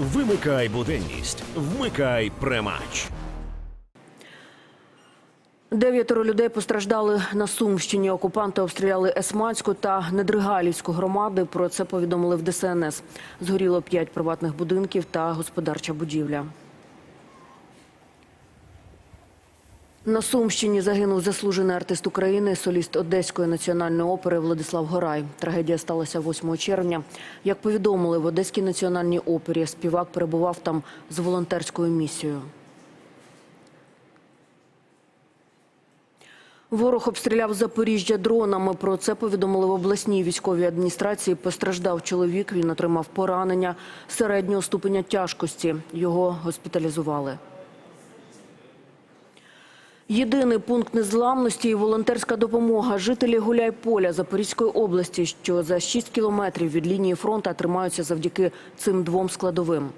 Вимикай буденність, вмикай премач. Дев'ятеро людей постраждали на Сумщині. Окупанти обстріляли Есманську та Недригалівську громади. Про це повідомили в ДСНС. Згоріло п'ять приватних будинків та господарча будівля. На Сумщині загинув заслужений артист України, соліст Одеської національної опери Владислав Горай. Трагедія сталася 8 червня. Як повідомили в Одеській національній опері, співак перебував там з волонтерською місією. Ворог обстріляв Запоріжжя дронами. Про це повідомили в обласній військовій адміністрації. Постраждав чоловік. Він отримав поранення середнього ступеня тяжкості. Його госпіталізували. Єдиний пункт незламності і волонтерська допомога. Жителі Гуляйполя Запорізької області, що за 6 кілометрів від лінії фронту тримаються завдяки цим двом складовим.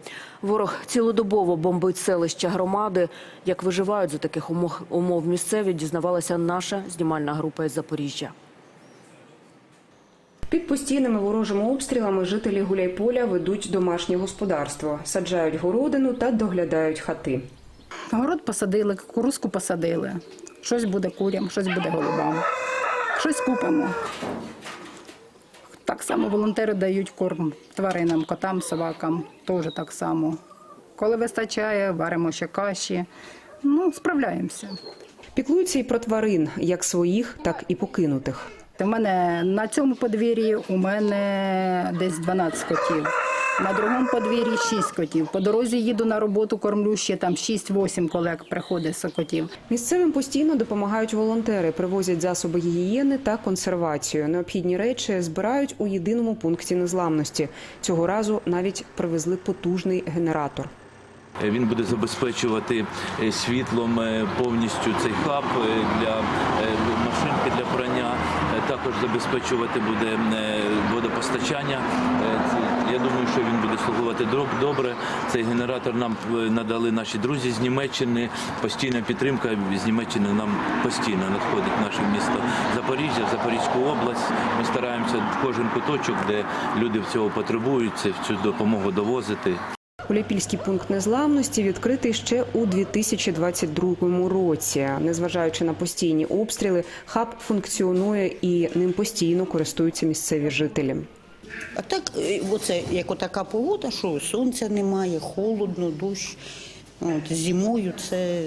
Ворог цілодобово бомбить селища громади. Як виживають за таких умов, місцеві, дізнавалася наша знімальна група із Запоріжжя. Під постійними ворожими обстрілами жителі Гуляйполя ведуть домашнє господарство, саджають городину та доглядають хати. Город посадили, кукурузку посадили. Щось буде курям, щось буде голубам. Щось купимо. Так само волонтери дають корм тваринам, котам, собакам. Теж так само. Коли вистачає, варимо ще каші. Ну, справляємося. Піклуються і про тварин, як своїх, так і покинутих. У мене на цьому подвір'ї у мене десь 12 котів. На другому подвір'ї 6 котів. По дорозі їду на роботу, кормлю ще там 6-8 колег приходить з котів. Місцевим постійно допомагають волонтери, привозять засоби гігієни та консервацію. Необхідні речі збирають у єдиному пункті незламності. Цього разу навіть привезли потужний генератор. Е, Він буде забезпечувати е, світлом е, повністю цей хаб для машинки для прання. Також забезпечувати буде водопостачання. Я думаю, що він буде слугувати добре. Цей генератор нам е, надали наші друзі з Німеччини. Постійна підтримка з Німеччини нам постійно надходить в наше місто Запоріжжя, Запорізьку область. Ми стараємося в кожен куточок, де люди цього потребують, цю допомогу довозити. Гуляйпільський пункт незламності відкритий ще у 2022 році. Незважаючи на постійні обстріли, хаб функціонує і ним постійно користуються місцеві жителі. А так, е, оце як отака погода, що сонця немає, холодно, дощ. От, зимою це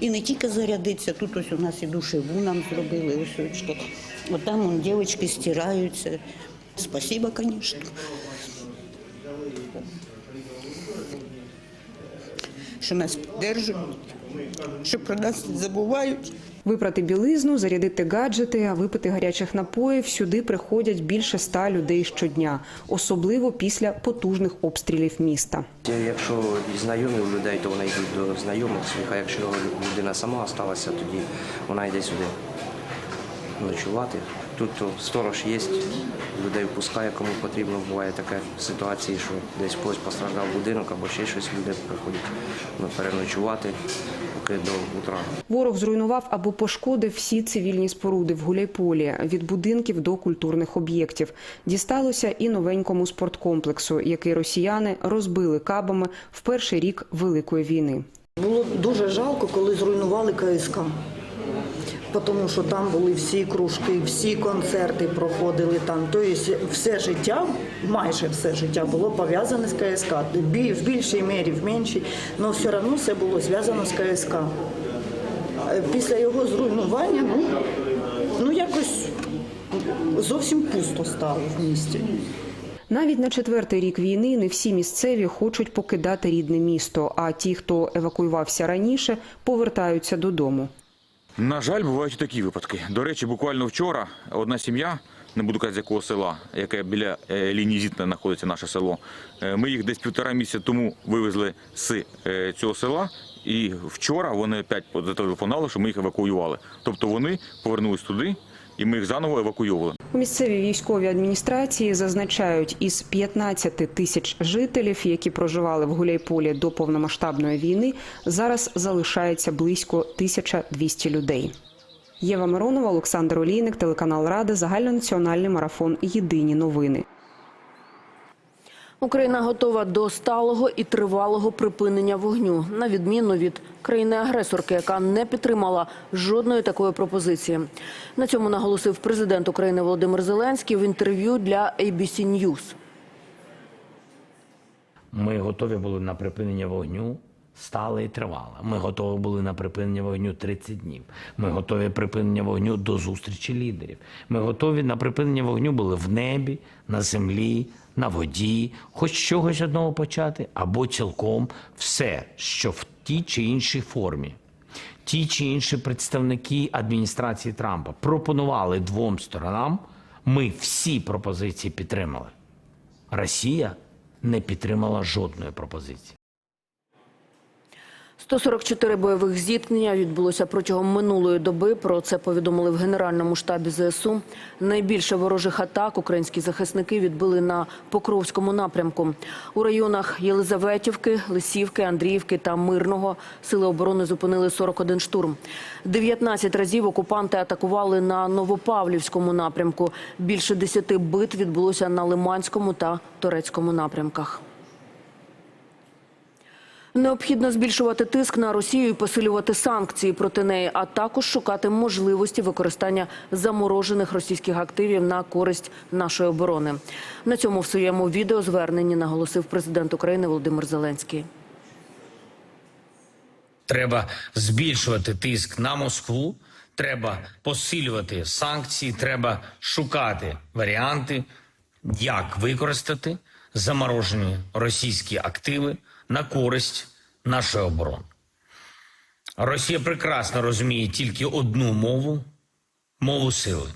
і не тільки зарядиться, тут ось у нас і душеву нам зробили, ось очки. От там вон, дівчатки стираються. Спасибо, звісно. Що нас підтримують, що про нас не забувають. Випрати білизну, зарядити гаджети, а випити гарячих напоїв сюди приходять більше ста людей щодня, особливо після потужних обстрілів міста. Якщо знайомі людей, то вони йдуть до знайомих своїх, а якщо людина сама залишилася, тоді вона йде сюди ночувати. Тут то сторож є, людей впускає, кому потрібно. Буває таке ситуації, що десь когось постраждав будинок або ще щось, люди приходять ну, переночувати, поки до утра. Ворог зруйнував або пошкодив всі цивільні споруди в Гуляйполі від будинків до культурних об'єктів. Дісталося і новенькому спорткомплексу, який росіяни розбили кабами в перший рік Великої війни. Було дуже жалко, коли зруйнували КСК. Тому що там були всі кружки, всі концерти проходили там. Тобто все життя, майже все життя було пов'язане з КСК. В більшій мірі, в меншій, але все одно все було зв'язано з КСК. Е, Після його зруйнування, ну, ну якось зовсім пусто стало в місті. Навіть на четвертий рік війни не всі місцеві хочуть покидати рідне місто. А ті, хто евакуювався раніше, повертаються додому. На жаль, бувають і такі випадки. До речі, буквально вчора одна сім'я, не буду казати якого села, яке біля е, лінії зіткнення знаходиться наше село. е, Ми їх десь півтора місяця тому вивезли з е, цього села, і вчора вони опять зателефонували, що ми їх евакуювали. Тобто вони повернулись туди, і ми їх заново евакуювали. У місцевій військовій адміністрації зазначають, із 15 тисяч жителів, які проживали в Гуляйполі до повномасштабної війни, зараз залишається близько 1200 людей. Єва Миронова, Олександр Олійник, телеканал Рада, загальнонаціональний марафон Єдині новини. Україна готова до сталого і тривалого припинення вогню, на відміну від країни-агресорки, яка не підтримала жодної такої пропозиції. На цьому наголосив президент України Володимир Зеленський в інтерв'ю для ABC News. Ми готові були на припинення вогню стале і тривале. Ми готові були на припинення вогню 30 днів. Ми готові припинення вогню до зустрічі лідерів. Ми готові на припинення вогню були в небі, на землі, на воді, хоч чогось одного почати, або цілком все, що в тій чи іншій формі. Ті чи інші представники адміністрації Трампа пропонували двом сторонам. Ми всі пропозиції підтримали. Росія не підтримала жодної пропозиції. 144 бойових зіткнення відбулося протягом минулої доби. Про це повідомили в Генеральному штабі ЗСУ. Найбільше ворожих атак українські захисники відбили на Покровському напрямку. У районах Єлизаветівки, Лисівки, Андріївки та Мирного сили оборони зупинили 41 штурм. 19 разів окупанти атакували на Новопавлівському напрямку. Більше 10 бит відбулося на Лиманському та Торецькому напрямках. Необхідно збільшувати тиск на Росію і посилювати санкції проти неї, а також шукати можливості використання заморожених російських активів на користь нашої оборони. На цьому в своєму відеозверненні наголосив президент України Володимир Зеленський. Треба збільшувати тиск на Москву, треба посилювати санкції, треба шукати варіанти, як використати заморожені російські активи на користь нашої оборони. Росія прекрасно розуміє тільки одну мову мову сили.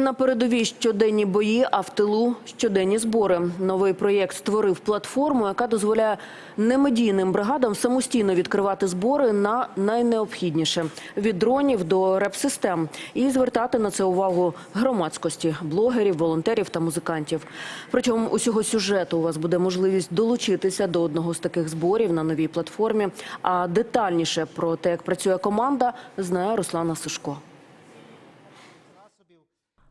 На передовій щоденні бої, а в тилу щоденні збори. Новий проєкт створив платформу, яка дозволяє немедійним бригадам самостійно відкривати збори на найнеобхідніше від дронів до реп-систем і звертати на це увагу громадськості, блогерів, волонтерів та музикантів. Протягом усього сюжету у вас буде можливість долучитися до одного з таких зборів на новій платформі. А детальніше про те, як працює команда, знає Руслана Сушко.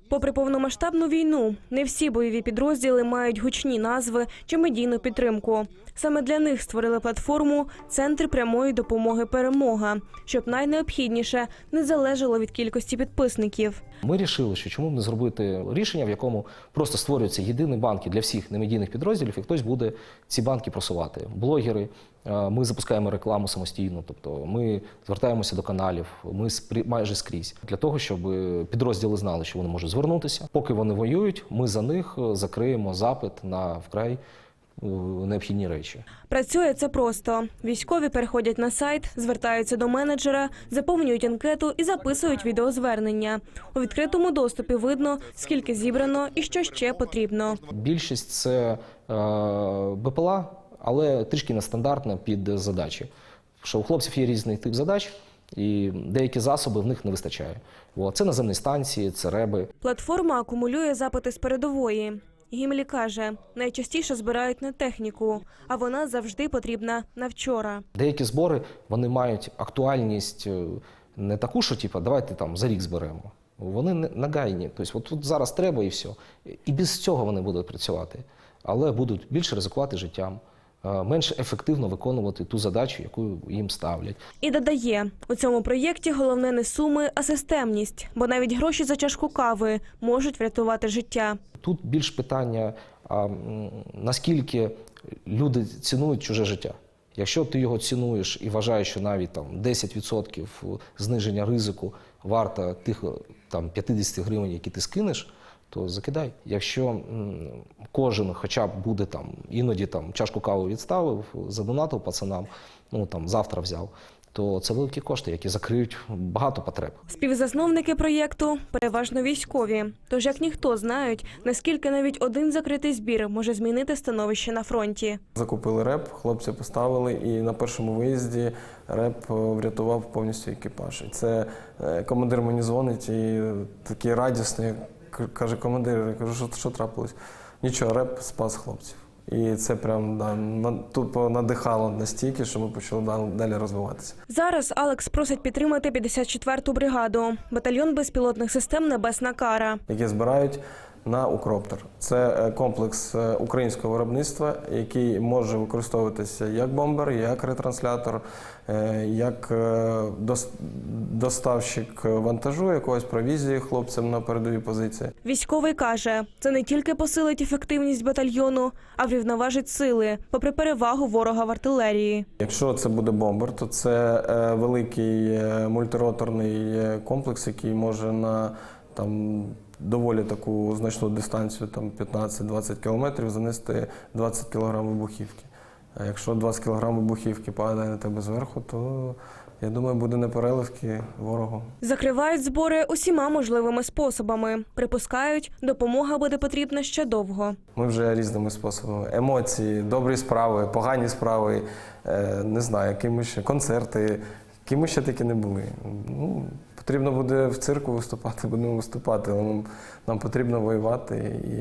Попри повномасштабну війну, не всі бойові підрозділи мають гучні назви чи медійну підтримку. Саме для них створили платформу Центр прямої допомоги Перемога, щоб найнеобхідніше не залежало від кількості підписників. Ми вирішили, що чому б не зробити рішення, в якому просто створюються єдині банки для всіх немедійних підрозділів, і хтось буде ці банки просувати. Блогери, ми запускаємо рекламу самостійно, тобто ми звертаємося до каналів, ми спрі- майже скрізь для того, щоб підрозділи знали, що вони можуть звернутися. Поки вони воюють, ми за них е, закриємо запит на вкрай е, необхідні речі. Працює це просто. Військові переходять на сайт, звертаються до менеджера, заповнюють анкету і записують відеозвернення. У відкритому доступі видно, скільки зібрано і що ще потрібно. Більшість це е, БПЛА, але трішки нестандартна під задачі. Що у хлопців є різний тип задач, і деякі засоби в них не вистачає. Це наземні станції, це реби. Платформа акумулює запити з передової. Гімлі каже, найчастіше збирають не техніку, а вона завжди потрібна на вчора. Деякі збори вони мають актуальність е, не таку, що типу, давайте там за рік зберемо. Вони нагайні. Тобто, от тут зараз треба і все. І без цього вони будуть працювати, але будуть більше ризикувати життям, менш ефективно виконувати ту задачу, яку їм ставлять. І додає, у цьому проєкті головне не суми, а системність, бо навіть гроші за чашку кави можуть врятувати життя. Тут більш питання, а, наскільки люди цінують чуже життя. Якщо ти його цінуєш і вважаєш, що навіть там 10% зниження ризику варта тих там 50 гривень, які ти скинеш, то закидай. Якщо кожен хоча б буде там іноді там чашку кави відставив, задонатив пацанам, ну там завтра взяв, то це великі кошти, які закриють багато потреб. Співзасновники проєкту переважно військові. Тож як ніхто знають, наскільки навіть один закритий збір може змінити становище на фронті. Закупили реп, хлопці поставили, і на першому виїзді реп е, врятував повністю екіпаж. І це е, командир мені дзвонить і такий радісний. Каже, командир, я кажу, що, що трапилось? Нічого, реп спас хлопців. І це прям да, на- тупо надихало настільки, що ми почали далі розвиватися. Зараз Алекс просить підтримати 54-ту бригаду, батальйон безпілотних систем Небесна кара. Які збирають на Укроптер. Це е, комплекс е, українського виробництва, який може використовуватися як бомбер, як ретранслятор, е, як доставщик вантажу, якогось провізії хлопцям на передові позиції. Військовий каже, це не тільки посилить ефективність батальйону, а врівноважить сили, попри перевагу ворога в артилерії. Якщо це буде бомбер, то це великий мультироторний комплекс, який може на там доволі таку значну дистанцію, там 15-20 кілометрів, занести 20 кілограм вибухівки. А якщо 20 кілограм вибухівки падає на тебе зверху, то я думаю, буде непереливки ворогу. Закривають збори усіма можливими способами. Припускають, допомога буде потрібна ще довго. Ми вже різними способами. Емоції, добрі справи, погані справи, е, не знаю, якими ще концерти, якими ще такі не були. Ну, потрібно буде в цирку виступати, будемо виступати, нам, нам потрібно воювати і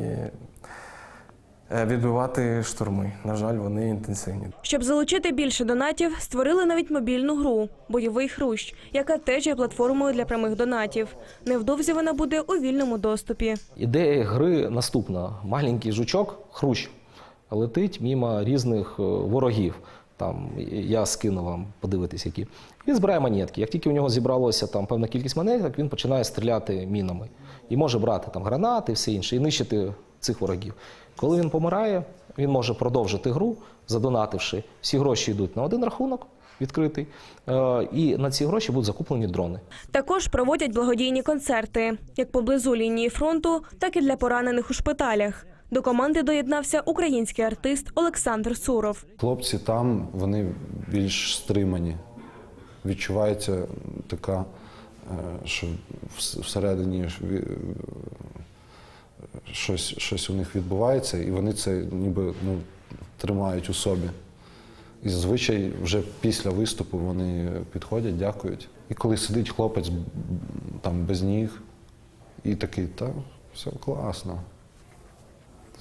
е, відбивати штурми. На жаль, вони інтенсивні. Щоб залучити більше донатів, створили навіть мобільну гру Бойовий хрущ, яка теж є платформою для прямих донатів. Невдовзі вона буде у вільному доступі. Ідея гри наступна: маленький жучок, хрущ, летить мимо різних е, ворогів. Там я скину вам подивитись, які. Він збирає монетки. Як тільки у нього зібралося там певна кількість монеток, він починає стріляти мінами і може брати там гранати, все інше, і нищити цих ворогів. Коли він помирає, він може продовжити гру, задонативши. Всі гроші йдуть на один рахунок відкритий, е, і на ці гроші будуть закуплені дрони. Також проводять благодійні концерти як поблизу лінії фронту, так і для поранених у шпиталях. До команди доєднався український артист Олександр Суров. Хлопці там вони більш стримані. Відчувається така, е, що всередині щось, щось у них відбувається, і вони це ніби ну, тримають у собі. І зазвичай вже після виступу вони підходять, дякують. І коли сидить хлопець там без ніг, і такий, та все класно,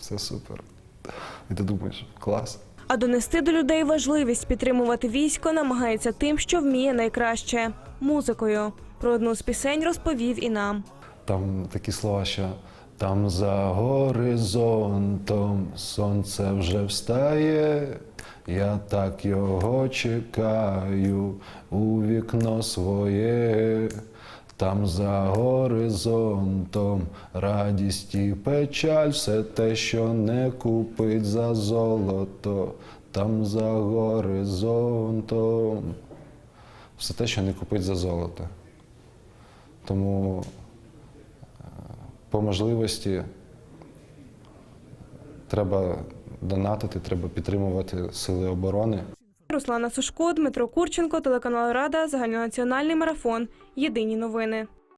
все супер. І ти думаєш, клас. А донести до людей важливість підтримувати військо намагається тим, що вміє найкраще музикою. Про одну з пісень розповів і нам. Там такі слова, що там за горизонтом сонце вже встає. Я так його чекаю у вікно своє. Там за горизонтом радість і печаль, все те, що не купить за золото. Там за горизонтом. Все те, що не купить за золото. Тому е, по можливості треба донатити, треба підтримувати сили оборони. Руслана Сушко, Дмитро Курченко, телеканал Рада, загальнонаціональний марафон. Єдині новини.